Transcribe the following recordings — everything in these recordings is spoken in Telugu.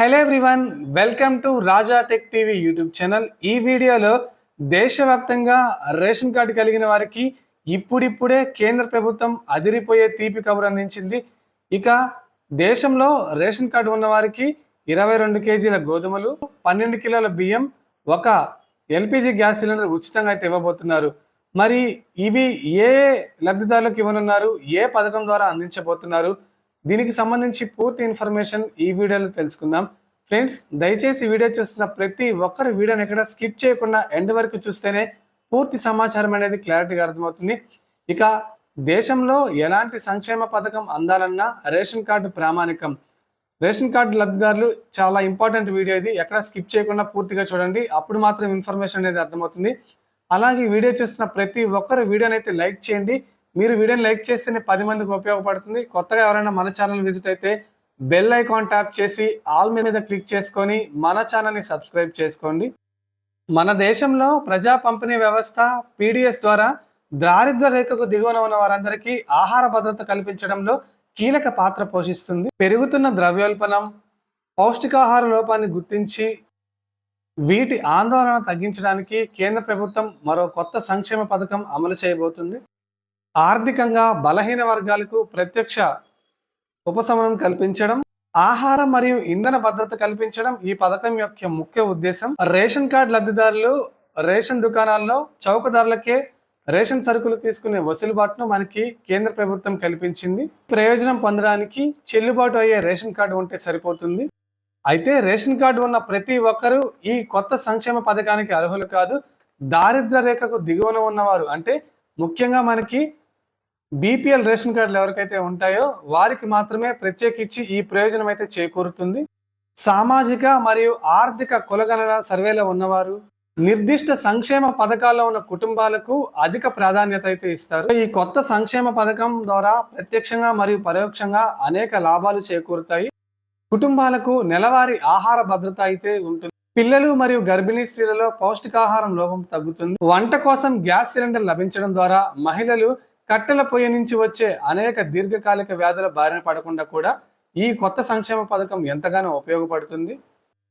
Hello everyone welcome to Raja tech TV YouTube channel ఈ వీడియోలో దేశవ్యాప్తంగా రేషన్ కార్డు కలిగిన వారికి ఇప్పుడిప్పుడే కేంద్ర ప్రభుత్వం అదిరిపోయే తీపి కబురు అందించింది. ఇక దేశంలో రేషన్ కార్డు ఉన్న వారికి ఇరవై రెండు కేజీల గోధుమలు పన్నెండు కిలోల బియ్యం ఒక ఎల్పిజి గ్యాస్ సిలిండర్ ఉచితంగా అయితే ఇవ్వబోతున్నారు. మరి ఇవి ఏ ఏ లబ్ధిదారులకు ఇవ్వనున్నారు? ఏ పథకం ద్వారా అందించబోతున్నారు? దీనికి సంబంధించి పూర్తి ఇన్ఫర్మేషన్ ఈ వీడియోలో తెలుసుకుందాం. ఫ్రెండ్స్ దయచేసి వీడియో చూస్తున్న ప్రతి ఒక్కరు వీడియోని ఎక్కడ స్కిప్ చేయకుండా ఎండ్ వరకు చూస్తేనే పూర్తి సమాచారం అనేది క్లారిటీగా అర్థమవుతుంది. ఇక దేశంలో ఎలాంటి సంక్షేమ పథకం అందాలన్నా రేషన్ కార్డు ప్రామాణికం. రేషన్ కార్డు లబ్ధిదారులు చాలా ఇంపార్టెంట్ వీడియో ఇది. ఎక్కడ స్కిప్ చేయకుండా పూర్తిగా చూడండి. అప్పుడు మాత్రం ఇన్ఫర్మేషన్ అనేది అర్థమవుతుంది. అలాగే వీడియో చూస్తున్న ప్రతి ఒక్కరు వీడియోని అయితే లైక్ చేయండి. మీరు వీడియోని లైక్ చేస్తేనే పది మందికి ఉపయోగపడుతుంది. కొత్తగా ఎవరైనా మన ఛానల్ విజిట్ అయితే బెల్ ఐకాన్ ట్యాప్ చేసి ఆల్ మీద క్లిక్ చేసుకొని మన ఛానల్ని సబ్స్క్రైబ్ చేసుకోండి. మన దేశంలో ప్రజా పంపిణీ వ్యవస్థ పీడిఎస్ ద్వారా దారిద్ర రేఖకు దిగువన ఉన్న వారందరికీ ఆహార భద్రత కల్పించడంలో కీలక పాత్ర పోషిస్తుంది. పెరుగుతున్న ద్రవ్యోల్బణం పౌష్టికాహార లోపాన్ని గుర్తించి వీటి ఆందోళన తగ్గించడానికి కేంద్ర ప్రభుత్వం మరో కొత్త సంక్షేమ పథకం అమలు చేయబోతుంది. ఆర్థికంగా బలహీన వర్గాలకు ప్రత్యక్ష ఉపశమనం కల్పించడం ఆహారం మరియు ఇంధన భద్రత కల్పించడం ఈ పథకం యొక్క ముఖ్య ఉద్దేశం. రేషన్ కార్డు లబ్ధిదారులు రేషన్ దుకాణాల్లో చౌక ధరలకే రేషన్ సరుకులు తీసుకునే వసూలుబాటును మనకి కేంద్ర ప్రభుత్వం కల్పించింది. ప్రయోజనం పొందడానికి చెల్లుబాటు అయ్యే రేషన్ కార్డు ఉంటే సరిపోతుంది. అయితే రేషన్ కార్డు ఉన్న ప్రతి ఒక్కరూ ఈ కొత్త సంక్షేమ పథకానికి అర్హులు కాదు. దారిద్ర రేఖకు దిగువన ఉన్నవారు అంటే ముఖ్యంగా మనకి బీపీఎల్ రేషన్ కార్డులు ఎవరికైతే ఉంటాయో వారికి మాత్రమే ప్రత్యేకించి ఈ ప్రయోజనం అయితే చేకూరుతుంది. సామాజిక మరియు ఆర్థిక కులగణన సర్వేలో ఉన్నవారు నిర్దిష్ట సంక్షేమ పథకాల్లో ఉన్న కుటుంబాలకు అధిక ప్రాధాన్యత అయితే ఇస్తారు. ఈ కొత్త సంక్షేమ పథకం ద్వారా ప్రత్యక్షంగా మరియు పరోక్షంగా అనేక లాభాలు చేకూరుతాయి. కుటుంబాలకు నెలవారీ ఆహార భద్రత అయితే ఉంటుంది. పిల్లలు మరియు గర్భిణీ స్త్రీలలో పౌష్టికాహారం లోపం తగ్గుతుంది. వంట కోసం గ్యాస్ సిలిండర్ లభించడం ద్వారా మహిళలు కట్టెల పొయ్యి నుంచి వచ్చే అనేక దీర్ఘకాలిక వ్యాధుల బారిన పడకుండా కూడా ఈ కొత్త సంక్షేమ పథకం ఎంతగానో ఉపయోగపడుతుంది.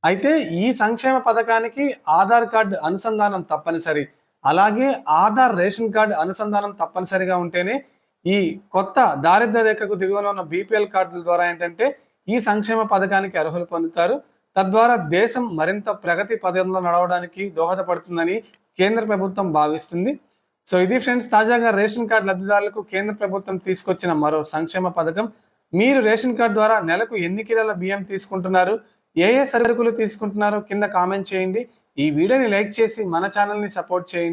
అయితే ఈ సంక్షేమ పథకానికి ఆధార్ కార్డు అనుసంధానం తప్పనిసరి. అలాగే ఆధార్ రేషన్ కార్డు అనుసంధానం తప్పనిసరిగా ఉంటేనే ఈ కొత్త దారిద్ర రేఖకు దిగువన ఉన్న బీపీఎల్ కార్డుల ద్వారా ఏంటంటే ఈ సంక్షేమ పథకానికి అర్హులు పొందుతారు. తద్వారా దేశం మరింత ప్రగతి పదంలో నడవడానికి దోహదపడుతుందని కేంద్ర ప్రభుత్వం భావిస్తుంది. సో ఇది ఫ్రెండ్స్ తాజాగా రేషన్ కార్డు లబ్ధిదారులకు కేంద్ర ప్రభుత్వం తీసుకొచ్చిన మరో సంక్షేమ పథకం. మీరు రేషన్ కార్డు ద్వారా నెలకు ఎన్ని కిలోల బియ్యం తీసుకుంటున్నారు ఏ ఏ సరుకులు తీసుకుంటున్నారో కింద కామెంట్ చేయండి. ఈ వీడియోని లైక్ చేసి మన ఛానల్ని సపోర్ట్ చేయండి.